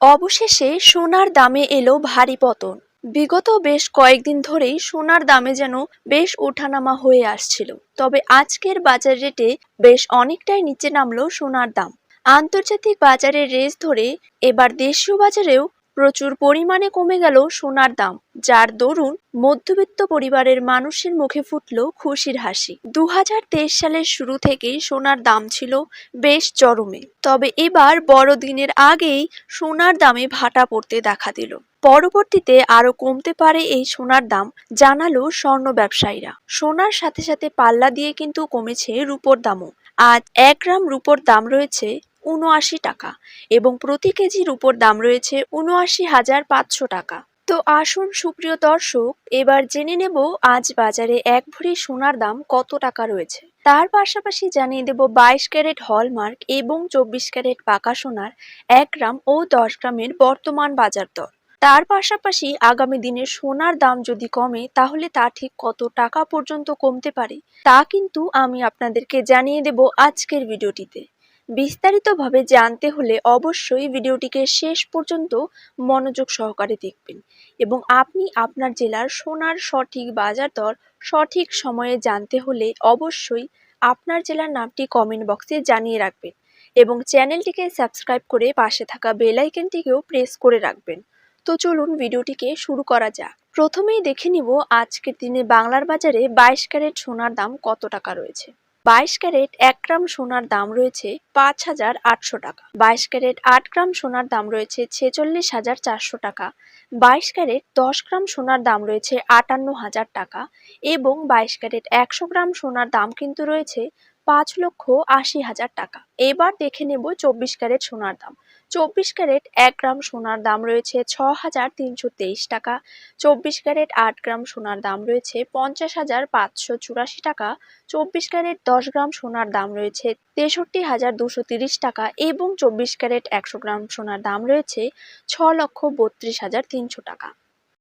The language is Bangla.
অবশেষে সোনার দামে এলো ভারী পতন। বিগত বেশ কয়েকদিন ধরেই সোনার দামে যেন বেশ ওঠানামা হয়ে আসছিল। তবে আজকের বাজার রেটে বেশ অনেকটাই নিচে নামলো সোনার দাম। আন্তর্জাতিক বাজারের রেস ধরে এবার দেশীয় বাজারেও প্রচুর পরিমাণে কমে গেল সোনার দাম, যার দরুন মধ্যবিত্ত পরিবারের মানুষের মুখে ফুটলো খুশির হাসি। দু হাজার তেইশ সালের শুরু থেকেই সোনার দাম ছিল বেশ চরমে। তবে এবার বড়দিনের আগেই সোনার দামে ভাটা পড়তে দেখা দিল। পরবর্তীতে আরও কমতে পারে এই সোনার দাম, জানালো স্বর্ণ ব্যবসায়ীরা। সোনার সাথে সাথে পাল্লা দিয়ে কিন্তু কমেছে রূপোর দামও। আজ এক গ্রাম রূপোর দাম রয়েছে উনআশি টাকা এবং প্রতি কেজির উপর দাম রয়েছে উনআশি হাজার পাঁচশো টাকা। তো আসুন সুপ্রিয় দর্শক, এবার জেনে নেব আজ বাজারে এক ভরি সোনার দাম কত টাকা রয়েছে। তার পাশাপাশি জানিয়ে দেব বাইশ ক্যারেট হলমার্ক এবং চব্বিশ ক্যারেট পাকা সোনার এক গ্রাম ও দশ গ্রামের বর্তমান বাজার দর। তার পাশাপাশি আগামী দিনে সোনার দাম যদি কমে, তাহলে তা ঠিক কত টাকা পর্যন্ত কমতে পারে, তা কিন্তু আমি আপনাদেরকে জানিয়ে দেব আজকের ভিডিওটিতে। বিস্তারিতভাবে জানতে হলে অবশ্যই ভিডিওটিকে শেষ পর্যন্ত মনোযোগ সহকারে দেখবেন এবং আপনি আপনার জেলার সোনার সঠিক বাজার দর সঠিক সময়ে জানতে হলে অবশ্যই আপনার জেলার নামটি কমেন্ট বক্সে জানিয়ে রাখবেন এবং চ্যানেলটিকে সাবস্ক্রাইব করে পাশে থাকা বেল আইকনটিকেও প্রেস করে রাখবেন। তো চলুন ভিডিওটিকে শুরু করা যাক। প্রথমেই দেখে নিব আজকের দিনে বাংলার বাজারে বাইশ ক্যারেট সোনার দাম কত টাকা রয়েছে। বাইশ ক্যারেট এক গ্রাম সোনার দাম রয়েছে পাঁচ হাজার আটশো টাকা। বাইশ ক্যারেট আট গ্রাম সোনার দাম রয়েছে ছেচল্লিশ হাজার চারশো টাকা। বাইশ ক্যারেট দশ গ্রাম সোনার দাম রয়েছে আটান্ন হাজার টাকা এবং বাইশ ক্যারেট একশো গ্রাম সোনার দাম কিন্তু রয়েছে পাঁচ লক্ষ আশি হাজার টাকা। এবার দেখে নেব চব্বিশ ক্যারেট সোনার দাম। চব্বিশ ক্যারেট এক গ্রাম সোনার দাম রয়েছে ছ হাজার তিনশো তেইশ টাকা। চব্বিশ ক্যারেট আট গ্রাম সোনার দাম রয়েছে পঞ্চাশ হাজার পাঁচশো চুরাশি টাকা। চব্বিশ ক্যারেট দশ গ্রাম সোনার দাম রয়েছে তেষট্টি হাজার দুশো তিরিশ টাকা এবং চব্বিশ ক্যারেট একশো গ্রাম সোনার দাম রয়েছে ছ লক্ষ বত্রিশ হাজার তিনশো টাকা।